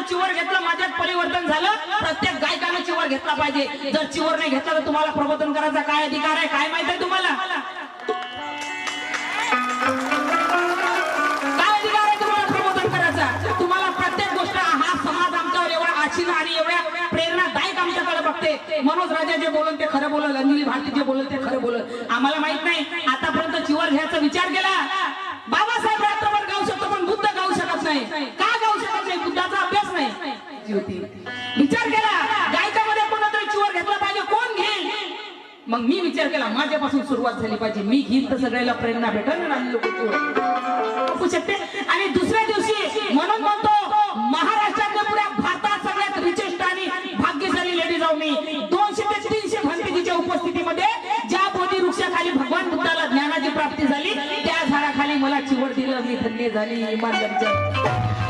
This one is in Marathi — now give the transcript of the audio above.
तुम्हाला चिवर घेतलं माझ्यात परिवर्तन झालं प्रत्येक गायकानं चिवर घेतला पाहिजे. जर चिवर नाही घेतला तर तुम्हाला प्रबोधन करायचा काय अधिकार आहे? काय माहीत आहे तुम्हाला? काय अधिकार आहे तुम्हाला प्रबोधन करायचा? तुम्हाला प्रत्येक गोष्ट हा समाज आमच्यावर एवढा आशील आणि एवढ्या प्रेरणादायक आमच्याकडे बघते. मनोज राजा जे बोलून ते खरं बोलल. अंजली भारती जे बोलल ते खरं बोलल. आम्हाला माहीत नाही आतापर्यंत चिवर घ्यायचा विचार केला. बाबासाहेब रात्रभर गाऊ शकतो पण बुद्ध गाऊ शकत नाही का गाऊ शकत नाही बुद्धाचा अभ्यास नाही होती. विचार केला गायकामध्ये कोणतरी चिवर घेतला पाहिजे कोण घेईल? मग मी विचार केला माझ्यापासून सुरुवात झाली पाहिजे. मी घेईन तर सगळ्याला प्रेरणा भेटेल ना लोक होऊ शकते. आणि दुसऱ्या दिवशी म्हणून म्हणतो महाराष्ट्रातल्या पुऱ्या भारतात सगळ्यात रिचेस्ट आणि भाग्यशाली लेडीज जाऊ मी. दोनशे ते तीनशे भंतीजीच्या उपस्थितीमध्ये ज्या बोधी वृक्षाखाली भगवान बुद्धाला ज्ञानाची प्राप्ती झाली त्या झाडाखाली मला चिवड दिलं मी धन्य झाली. इमानदारीच्या